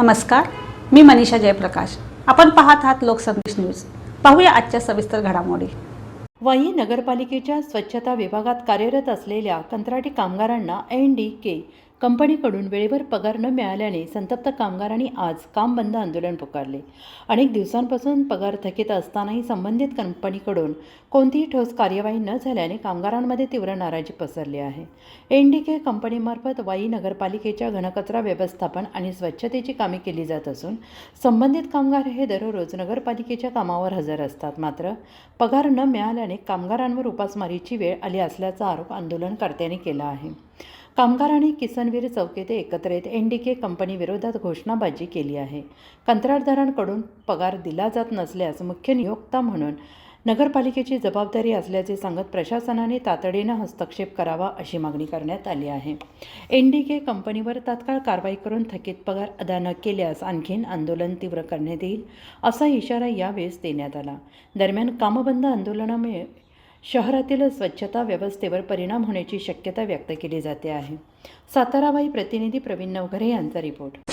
नमस्कार मी मनीषा जयप्रकाश. आपण पाहत आहात लोकसंदेश न्यूज. पाहूया आजच्या सविस्तर घडामोडी. वाई नगरपालिकेच्या स्वच्छता विभागात कार्यरत असलेल्या कंत्राटी कामगारांना एन डी के कंपनीकडून वेळेवर पगार न मिळाल्याने संतप्त कामगारांनी आज काम बंद आंदोलन पुकारले. अनेक दिवसांपासून पगार थकीत असतानाही संबंधित कंपनीकडून कोणतीही ठोस कार्यवाही न झाल्याने कामगारांमध्ये तीव्र नाराजी पसरली आहे. एन डी के कंपनीमार्फत वाई नगरपालिकेच्या घनकचरा व्यवस्थापन आणि स्वच्छतेची कामे केली जात असून संबंधित कामगार हे दररोज नगरपालिकेच्या कामावर हजर असतात. मात्र पगार न मिळाल्याने कामगारांवर उपासमारीची वेळ आली असल्याचा आरोप आंदोलनकर्त्यांनी केला आहे. कामगारांनी किसनवीर चौक येथे एकत्र येत एन डी के कंपनीविरोधात घोषणाबाजी केली आहे. कंत्राटदारांकडून पगार दिला जात नसल्यास मुख्य नियोक्ता म्हणून नगरपालिकेची जबाबदारी असल्याचे सांगत प्रशासनाने तातडीनं हस्तक्षेप करावा अशी मागणी करण्यात आली आहे. एन डी के कंपनीवर तात्काळ कारवाई करून थकीत पगार अदा न केल्यास आणखीन आंदोलन तीव्र करण्यात येईल असा इशारा यावेळेस देण्यात आला. दरम्यान कामबंद आंदोलनामुळे शहरातील स्वच्छता व्यवस्थेवर परिणाम होण्याची शक्यता व्यक्त केली जाते आहे. साताराबाई प्रतिनिधी प्रवीण नवघरे यांचा रिपोर्ट